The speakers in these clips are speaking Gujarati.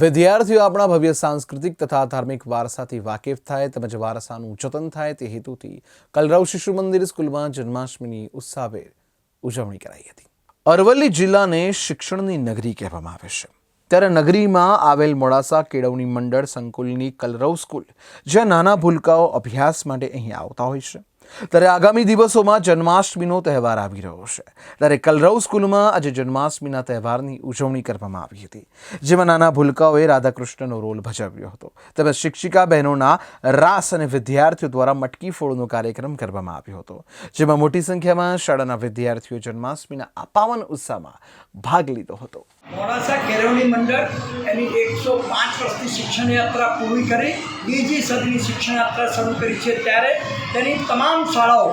વિદ્યાર્થીઓ આપણા ભવ્ય સાંસ્કૃતિક તથા ધાર્મિક વારસાથી વાકેફ થાય તેમજ વારસાનું જતન થાય તે હેતુથી કલરવ શિશુ મંદિર સ્કૂલમાં જન્માષ્ટમીની ઉત્સાહે ઉજવણી કરાઈ હતી. અરવલ્લી જિલ્લાને શિક્ષણની નગરી કહેવામાં આવે છે. ત્યારે નગરીમાં આવેલ મોડાસા કેળવણી મંડળ સંકુલની કલરવ સ્કૂલ, જ્યાં નાના ભૂલકાઓ અભ્યાસ માટે અહીં આવતા હોય છે. ત્યારે આગામી દિવસોમાં જન્માષ્ટમીનો તહેવાર આવી રહ્યો છે. ત્યારે કલરવ સ્કૂલમાં આજે જન્માષ્ટમીના તહેવારની ઉજવણી કરવામાં આવી હતી, જેમાં નાના ભૂલકાઓએ રાધાકૃષ્ણનો રોલ ભજવ્યો હતો. તેમજ શિક્ષિકા બહેનોના રાસ અને વિદ્યાર્થીઓ દ્વારા મટકી ફોડનો કાર્યક્રમ કરવામાં આવ્યો હતો, જેમાં મોટી સંખ્યામાં શાળાના વિદ્યાર્થીઓ જન્માષ્ટમીના આ પાવન ઉત્સાહમાં ભાગ લીધો હતો. મોડાસા કેળવણી મંડળ એની એકસો પાંચ વર્ષની શિક્ષણ યાત્રા પૂરી કરી, બીજી સદીની શિક્ષણ યાત્રા શરૂ કરી છે ત્યારે તેની તમામ શાળાઓ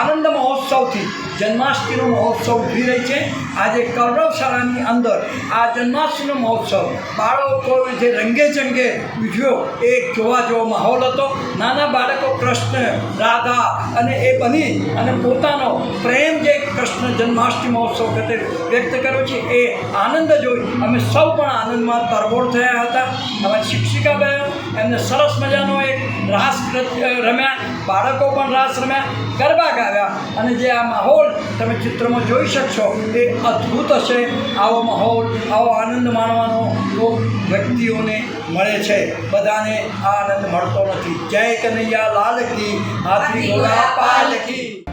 આનંદ મહોત્સવથી જન્માષ્ટમીનો મહોત્સવ ઊભી રહી છે. આજે કૌરવ શાળાની અંદર આ જન્માષ્ટમીનો મહોત્સવ બાળકો જે રંગે ચંગે ઉજવ્યો એ જોવા જેવો માહોલ હતો. નાના બાળકો કૃષ્ણ, રાધા અને એ બની અને પોતાનો પ્રેમ જે કૃષ્ણ જન્માષ્ટમી મહોત્સવ ખાતે વ્યક્ત કર્યો છે. એ આનંદ જોઈ અમે સૌ પણ આનંદમાં તરબોળ થયા હતા. અમારી શિક્ષિકા બહેન એમને સરસ મજાનો એક રાસ રમ્યા. બાળકો પણ રાસ રમ્યા. ગરબા ગાવ્યા. અને જે આ માહોલ તમે ચિત્રમાં જોઈ શકશો, એ અદ્ભુત હશે. આવો માહોલ, આવો આનંદ માણવાનો લોક વ્યક્તિઓને મળે છે. બધાને આ આનંદ મળતો નથી. જય કનૈયા, લાલ કી, હાથી, ઘોડા, પાલ કી.